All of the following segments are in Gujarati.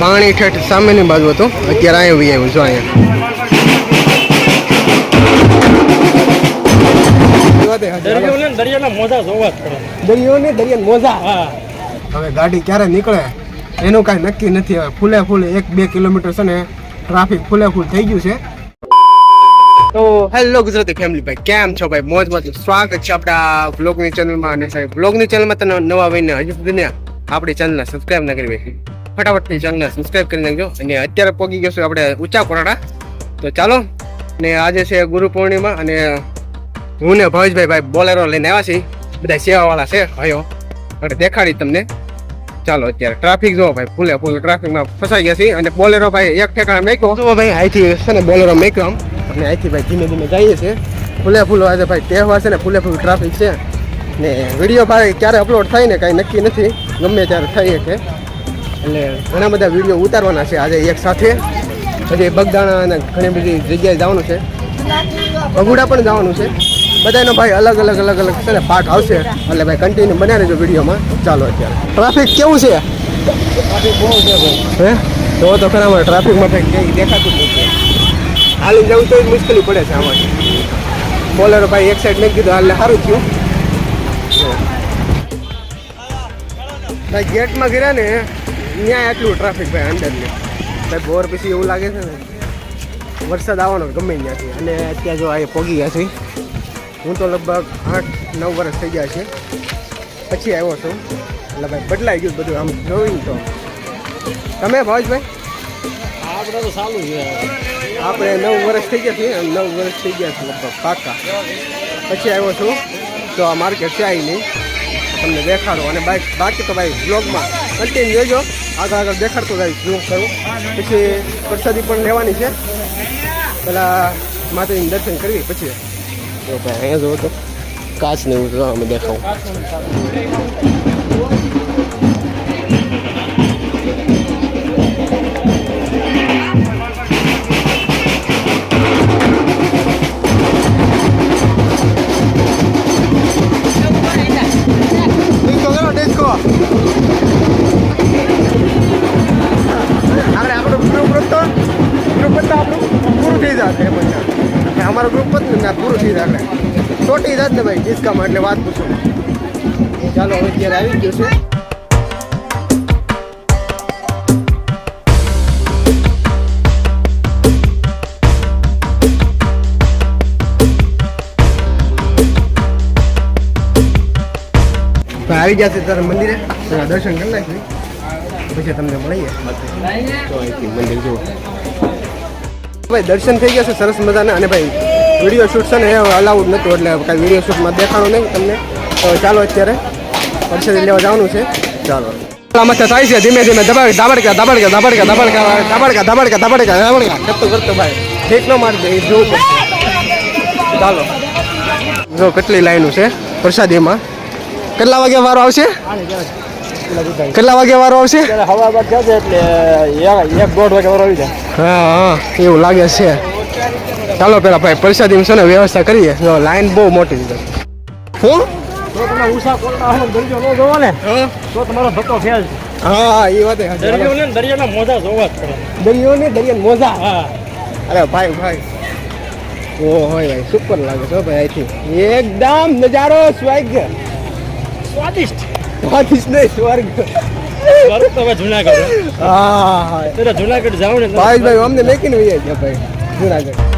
પાણી ઠેઠ સામેની બાજુ હતું. અત્યારે અહીંયા વી આવ્યું જો અહીંયા હવે ગાડી ક્યારે નીકળે? એનું કાંઈ નક્કી નથી. હવે ફૂલે ફૂલે એક બે કિલોમીટર છે ને ટ્રાફિક ફૂલે ફૂલ થઈ ગયું છે. તો હેલો ગુજરાતી ફેમિલી ભાઈ કેમ છો ભાઈ? મોજ મોજ સ્વાગત છે આપણા બ્લોગની ચેનલમાં અને સાહેબ બ્લોગની ચેનલમાં તમે નવા વહીને હજુ સુધી ને આપણી ચેનલને સબસ્ક્રાઇબ ના કરી ફટાફટથી ચેનલને સબસ્ક્રાઈબ કરી નાખજો. અને અત્યારે પહોંચી ગયો છું આપણે ઊંચા કોરાડા તો ચાલો, ને આજે છે ગુરુ પૂર્ણિમા અને હું ને ભવેશભાઈ ભાઈ બોલેરો લઈને આવ્યા છીએ. બધા સેવાવાળા છે હયો અને દેખાડી તમને. ચાલો અત્યારે ટ્રાફિક જો ભાઈ, ફૂલે ફૂલ ટ્રાફિકમાં ફસાઈ ગયા છીએ. અને બોલેરો ભાઈ એક ઠેકાણે મેક્યો. જો ભાઈ અહીંથી છે ને બોલેરો મેક્યો આમ. અને અહીંથી ભાઈ ધીમે ધીમે જઈએ છીએ. ફૂલે ફૂલ આજે ભાઈ તહેવાર છે ને, ફૂલે ફૂલ ટ્રાફિક છે. ને વીડિયો ભાઈ ક્યારે અપલોડ થાય ને કાંઈ નક્કી નથી. ગમે ત્યારે થઈ શકે એટલે ઘણા બધા વીડિયો ઉતારવાના છે આજે એક સાથે. પછી બગદાણા અને ઘણી બધી જગ્યાએ જવાનું છે. બગુડા પણ જવાનું છે. બધાનો ભાઈ અલગ અલગ અલગ અલગ છે ને પાર્ટ આવશે. એટલે ભાઈ કન્ટિન્યુ બન્યા રહેજો વિડીયોમાં. ચાલો અત્યારે. ટ્રાફિક કેવું છે? હે? તો તો ખરા ટ્રાફિકમાં માટે ક્યાંય દેખાતું નથી. હાલી જવું તો મુશ્કેલી પડે છે આમાં. બોલેરો ભાઈ એક સાઈડ મેં કીધું હાલે સારું થયું. ભાઈ ગેટમાં ગયા ને ત્યાં એટલું ટ્રાફિક ભાઈ અંદરની ભાઈ બોર પછી એવું લાગે છે ને વરસાદ આવવાનો ગમે ત્યાંથી. અને અત્યારે જો આ પોગી ગયા છે. હું તો લગભગ આઠ નવ વર્ષ થઈ ગયા છે. પછી આવ્યો છું. એટલે ભાઈ બદલાઈ ગયું બધું આમ જોયું તો. તમે ભાવેશભાઈ આપણે તો સારું છે. આપણે નવ વર્ષ થઈ ગયા છીએ. નવ વર્ષ થઈ ગયા છે લગભગ પાકા. પછી આવ્યો છું. તો આ માર્કેટ છે આવી નહીં. તમને દેખાડો. અને બાઈક બાકી તો ભાઈ બ્લોગમાં કન્ટિન્યુ જોજો. આગળ આગળ દેખાડતો જાય શું કરું પછી પ્રસાદી પણ લેવાની છે. પેલા માતાજીનું દર્શન કરવી, પછી. અહીંયા જોવો તો કાચ ને એવું અમે દેખાવું. ચોટી જ ને ભાઈ ડિસ્કામાં એટલે વાત પૂછો. ચાલો હવે અત્યારે આવી ગયું છું. આવી ગયા છે તારા મંદિરે. દર્શન કરી નાખી પછી તમને મળીએ. મંદિર જુઓ. ભાઈ દર્શન થઈ ગયા છે સરસ મજાના. અને ભાઈ વીડિયો શૂટ છે ને એ અલાઉડ નહોતું એટલે કાંઈ વીડિયો શૂટમાં દેખાણું નહીં તમને. તો ચાલો અત્યારે પરસેદી લેવા જવાનું છે. ચાલો. મસ્ત થાય છે ધીમે ધીમે દબાડ દાબડકા દાબડકા દાબડકા દાબડકા દાબડકા દાબડકા દાબડકા દાબડકા. કરતો કરતો ભાઈ. ઠીક ન મારી દે જોવું ચાલો. જો કેટલી લાઈનો છે પ્રસાદીમાં કેટલા વાગ્યા વારો આવશે? કેટલા વાગે વારો આવશે? હવા બાદ જશે એટલે એક એક દોઢ વાગે વારો આવી જાય. હા હા એવું લાગે છે. ચાલો પેલા ભાઈ પૈસા છે ને વ્યવસ્થા કરીએ. જો લાઈન બહુ મોટી છે. હું તો તમે ઉષા કોલના હો દરિયો ન જોવો ને તો તમારો ધક્કો ફેલ હા એ વાત દરિયો ને દરિયાના મોજા જોવા જ પડે. દરિયો ને દરિયા મોજા? હા. અરે ભાઈ ભાઈ. ઓ હોય ભાઈ સુપર લાગે છે ભાઈ અહીંથી એકદમ નજારો સ્વર્ગ. સ્વાદિષ્ટ. સ્વાદિષ્ટ નહીં સ્વર્ગ. મારું તો હવે જુનાગઢ. હા હા. જુનાગઢ જાવ ને ભાઈ ભાઈ અમને વહી ગયા ભાઈ જુનાગઢ.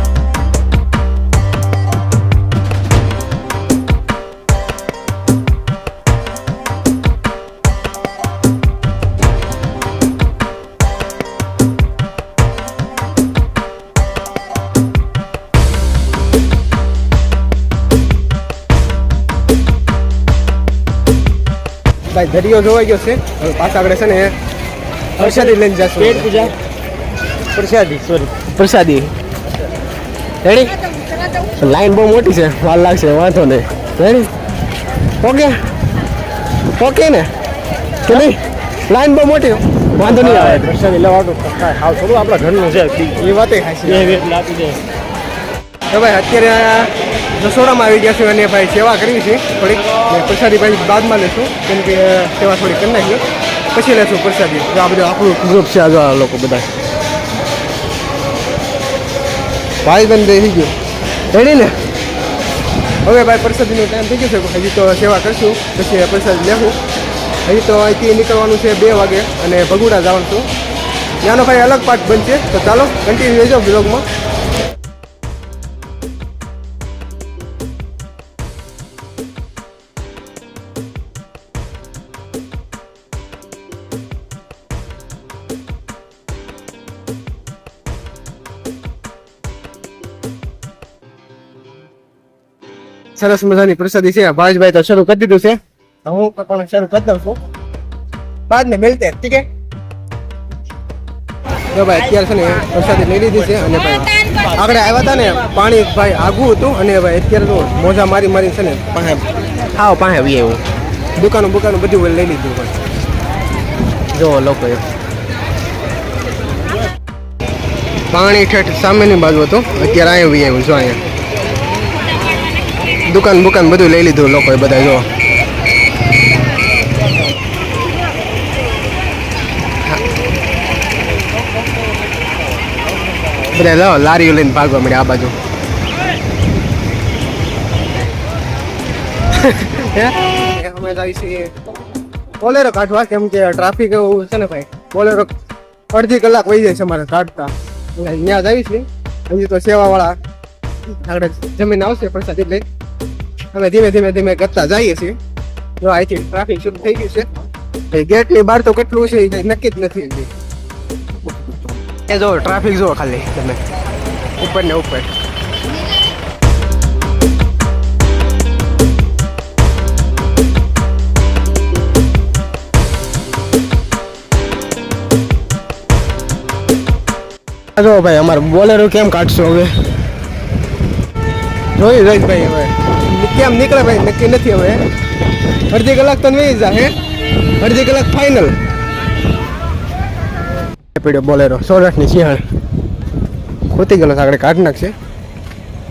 ભાઈ દરિયો જોવાઈ ગયો છે. હવે પાછા આપણે છે ને પ્રસાદી લઈને પેટ પૂજા? પ્રસાદી સોરી પ્રસાદી. રેડી લાઈન બહુ મોટી છે. વાર લાગશે વાંધો નહીં. રેડી ઓકે ઓકે ને? કે નહીં? લાઈન બહુ મોટી. વાંધો નહીં આવે. પ્રસાદી લેવાનું હાવ થોડું આપણા ઘરનું છે. એ વાતે ખાસી એ વેટ લાગી જાય તો ભાઈ અત્યારે રસોડામાં આવી ગયા છે અને ભાઈ સેવા કરવી છે થોડીક. પ્રસાદી ભાઈ બાદમાં લેશું, કેમ કે સેવા થોડી કરી નાખીએ. પછી લેશું પ્રસાદી. આ બધું આપણું ગ્રુપ છે આ લોકો બધા. ભાઈ બંધ રહી ગયું. રેડી ને? હવે ભાઈ પ્રસાદીનો ટાઈમ થઈ ગયો છે. હજી તો સેવા કરશું, પછી પ્રસાદ લેવું હજી તો અહીંથી નીકળવાનું છે બે વાગે અને ભગુડા જવાનું છું. ત્યાંનો ભાઈ અલગ પાર્ટ બનશે. તો ચાલો કન્ટિન્યુ રહેજો બ્લોગમાં સરસ મજાની પ્રસાદી છે. ભાવેશભાઈ તો શરૂ કરી દીધું છે. હું પણ શરૂ કરી દઉં છું. બાદ ને મિલતે, ઠીક હે તો ભાઈ, અત્યારે છે ને પ્રસાદી લઈ લીધી છે અને ભાઈ, આગળ આવ્યા હતા ને, પાણી ભાઈ આઘું હતું અને ભાઈ અત્યારે તો મોજા મારી મારી છે ને પાસે આવો પાસે આવી એવું દુકાનો બુકાનો બધું લઈ લીધું ભાઈ જો લોકો પાણી ઠેઠ સામેની બાજુ હતું. અત્યારે અહીંયા આવી આવ્યું જો અહીંયા. દુકાન બુકાન બધું લઈ લીધું લોકોએ બધા જો. બધા લારીઓ લઈને ભાગવા મળ્યા આ બાજુ. અમે જાય છીએ બોલેરો કાઢવા કેમ કે ટ્રાફિક એવું છે ને ભાઈ? બોલેરો અડધી કલાક વહી જાય છે અમારે કાઢતા. ત્યાં જાય છે હજી તો સેવાવાળા આગળ જમીન આવશે પ્રસાદ એટલે. અમે ધીમે ધીમે ધીમે કરતા જઈએ છીએ. જો અહીંથી ટ્રાફિક શરૂ થઈ ગયું છે. ગેટની બહાર તો કેટલું છે એ નક્કી જ નથી એ જો ટ્રાફિક જો ખાલી તમે. ઉપર ને ઉપર. જો ભાઈ, અમારે બોલેરો કેમ કાઢશો હવે? જોઈ જોઈ ભાઈ હવે. કેમ નીકળે ભાઈ નક્કી નથી હવે. અડધી કલાક તો નહીં જાય હે અડધી કલાક ફાઇનલ પીડ્યો બોલેરો સૌરાષ્ટ્રની સિંહણ ખોતી ગયેલો આગળ કાઢી નાખશે.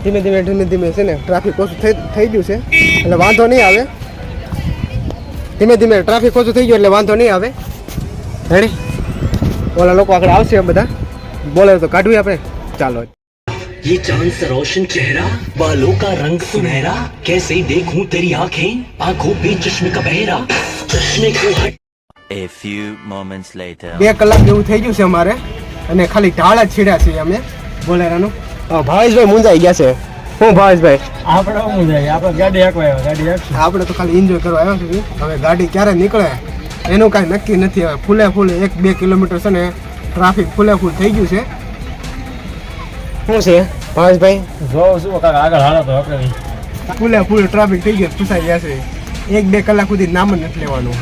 ધીમે ધીમે ધીમે ધીમે છે ને ટ્રાફિક ઓછું થઈ થઈ ગયું છે. એટલે વાંધો નહીં આવે. ધીમે ધીમે ટ્રાફિક ઓછું થઈ ગયું એટલે વાંધો નહીં આવે. રેડી ઓલા લોકો આગળ આવશે બધા. બોલેરો તો કાઢવી આપણે. ચાલો. ये चांद सा रोशन चेहरा बालों का रंग सुनहरा कैसे देखूं तेरी आंखें आंखों पे चश्मे का बहरा चश्मे को हट A few moments later. બે કલાક જેવું થઈ ગયું છે અમારે અને ખાલી ઢાળ જ છીડ્યા છીએ અમે બોલેરાનું ભાવેશભાઈ મુંજાઈ ગયા છે હું ભાવેશભાઈ આપણે હું જાય આપણે ગાડી હાંકવા આવ્યા ગાડી હાંકશું આપણે તો ખાલી એન્જોય કરવા આવ્યા છીએ હવે ગાડી ક્યારે નીકળે એનું કાંઈ નક્કી નથી હવે ફૂલે ફૂલે એક બે કિલોમીટર છે ને ટ્રાફિક ફૂલે ફૂલ થઈ ગયું છે શું છે? ભાવેશભાઈ? જોઉં છું કાંઈક આગળ હાલો તો આપણે ફૂલે ફૂલ ટ્રાફિક થઈ ગયો ફસાઈ ગયા છે. એક બે કલાક સુધી નામ જ નથી લેવાનું.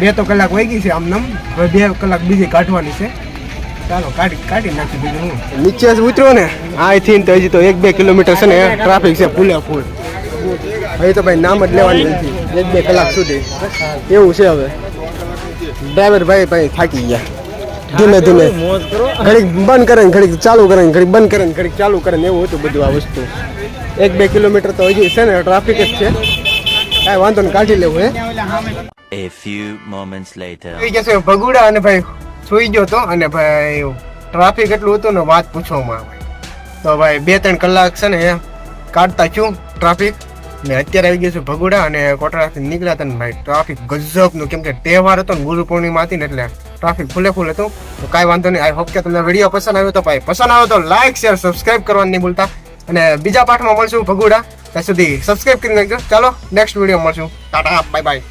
બે તો કલાક વહી ગઈ છે આમ નામ હવે બે કલાક બીજી કાઢવાની છે. ચાલો કાઢી કાઢી નાખી બીજું હું. નીચે જ ઉતર્યો ને અહીંથી તો હજી તો એક બે કિલોમીટર છે ને ટ્રાફિક છે ફૂલે ફૂલ. હવે તો ભાઈ નામ જ લેવાની નથી. એક બે કલાક સુધી. એવું છે હવે. ડ્રાઈવર ભાઈ ભાઈ થાકી ગયા. ધીમે ધીમે. કરો. ઘડીક બંધ કરે ને ઘડીક ચાલુ કરે ને ઘડીક બંધ કરે ને ઘડીક ચાલુ કરે ને એવું હતું બધું આ વસ્તુ. એક બે કિલોમીટર તો હજી છે ને ટ્રાફિક જ છે. કાંઈ વાંધો ને કાઢી લેવું હે. A few moments later. થઈ જશે ભગુડા અને ભાઈ સુઈ ગયો તો અને ભાઈ ટ્રાફિક એટલું હતું ને વાત પૂછવામાં આવે. તો ભાઈ બે ત્રણ કલાક છે ને કાઢતા છું ટ્રાફિક. ને અત્યારે આવી ગયું છે ભગુડા અને કોટડાથી નીકળ્યા હતા ને ભાઈ ટ્રાફિક ગજબનું કેમ કે તહેવાર હતો ને ગુરુ પૂર્ણિમા હતી ને એટલે ટ્રાફિક ફૂલે ફૂલ હતું તો કાંઈ વાંધો નહીં. આઈ હોપ કે તમને વીડિયો પસંદ આવ્યો તો ભાઈ પસંદ આવ્યો તો લાઈક શેર સબસ્ક્રાઇબ કરવાનું નહીં ભૂલતા. અને બીજા પાઠમાં મળશું ભગુડા. ત્યાં સુધી સબસ્ક્રાઇબ કરી નાખજો ચાલો નેક્સ્ટ વીડિયો મળશું. Tata bye bye